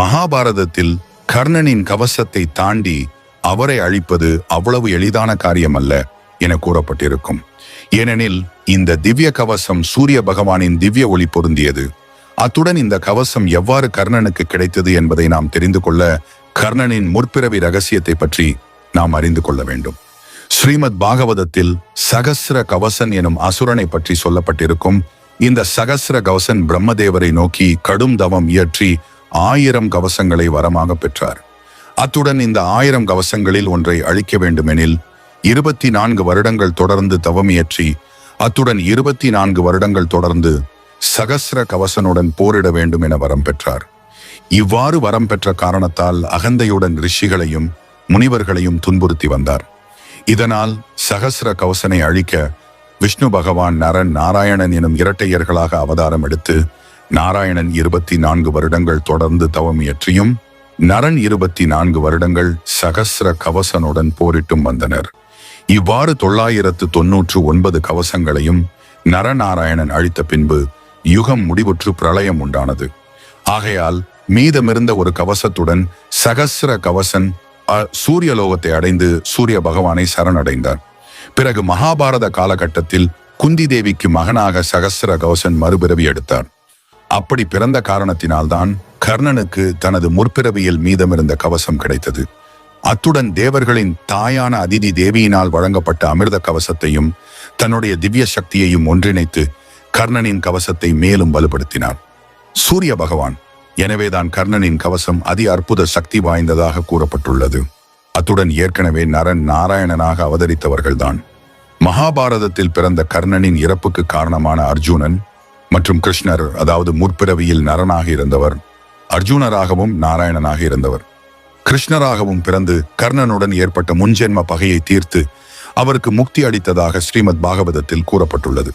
மகாபாரதத்தில் கர்ணனின் கவசத்தை தாண்டி அவரை அழிப்பது அவ்வளவு எளிதான காரியம் அல்ல என கூறப்பட்டிருக்கும். ஏனெனில் இந்த திவ்ய கவசம் சூரிய பகவானின் திவ்ய ஒளி பொருந்தியது. அத்துடன் இந்த கவசம் எவ்வாறு கர்ணனுக்கு கிடைத்தது என்பதை நாம் தெரிந்து கொள்ள கர்ணனின் முற்பிறவி ரகசியத்தை பற்றி நாம் அறிந்து கொள்ள வேண்டும். ஸ்ரீமத் பாகவதத்தில் சகஸ்ர கவசன் எனும் அசுரனை பற்றி சொல்லப்பட்டிருக்கும். இந்த சகஸ்ர கவசன் பிரம்மதேவரை நோக்கி கடும் தவம் இயற்றி ஆயிரம் கவசங்களை வரமாக பெற்றார். அத்துடன் இந்த ஆயிரம் கவசங்களில் ஒன்றை அழிக்க வேண்டுமெனில் இருபத்தி நான்கு வருடங்கள் தொடர்ந்து தவமியற்றி அத்துடன் இருபத்தி நான்கு வருடங்கள் தொடர்ந்து சகஸ்ர கவசனுடன் போரிட வேண்டும் என வரம் பெற்றார். இவ்வாறு வரம் பெற்ற காரணத்தால் அகந்தையுடன் ரிஷிகளையும் முனிவர்களையும் துன்புறுத்தி வந்தார். இதனால் சகசிர கவசனை அழிக்க விஷ்ணு பகவான் நரன் நாராயணன் எனும் இரட்டையர்களாக அவதாரம் எடுத்து நாராயணன் இருபத்தி நான்கு வருடங்கள் தொடர்ந்து தவமியற்றியும் நரன் இருபத்தி நான்கு வருடங்கள் சகசிர கவசனுடன் போரிட்டும் வந்தனர். இவ்வாறு தொள்ளாயிரத்து தொன்னூற்று ஒன்பது கவசங்களையும் நரநாராயணன் அழித்த பின்பு யுகம் முடிவுற்று பிரளயம் உண்டானது. ஆகையால் மீதமிருந்த ஒரு கவசத்துடன் சகசிர கவசன் சூரியலோகத்தை அடைந்து சூரிய பகவானை சரணடைந்தார். பிறகு மகாபாரத காலகட்டத்தில் குந்தி தேவிக்கு மகனாக சகஸ்ர கவசன் மறுபிறவி எடுத்தார். அப்படி பிறந்த காரணத்தினால்தான் கர்ணனுக்கு தனது முற்பிறவியில் மீதமிருந்த கவசம் கிடைத்தது. அத்துடன் தேவர்களின் தாயான அதிதி தேவியினால் வழங்கப்பட்ட அமிர்த கவசத்தையும் தன்னுடைய திவ்ய சக்தியையும் ஒன்றிணைத்து கர்ணனின் கவசத்தை மேலும் வலுப்படுத்தினார் சூரிய பகவான் எனவேதான் கர்ணனின் கவசம் அதி அற்புத சக்தி வாய்ந்ததாக கூறப்பட்டுள்ளது. அத்துடன் ஏற்கனவே நரன் நாராயணனாக அவதரித்தவர்கள்தான். மகாபாரதத்தில் பிறந்த கர்ணனின் இறப்புக்கு காரணமான அர்ஜுனன் மற்றும் கிருஷ்ணர் அதாவது முற்பிறவியில் நரனாக இருந்தவர் அர்ஜுனராகவும் நாராயணனாக இருந்தவர். கிருஷ்ணராகவும் பிறந்து கர்ணனுடன் ஏற்பட்ட முன்ஜென்ம பகையை தீர்த்து அவருக்கு முக்தி அளித்ததாக ஸ்ரீமத் பாகவதத்தில் கூறப்பட்டுள்ளது.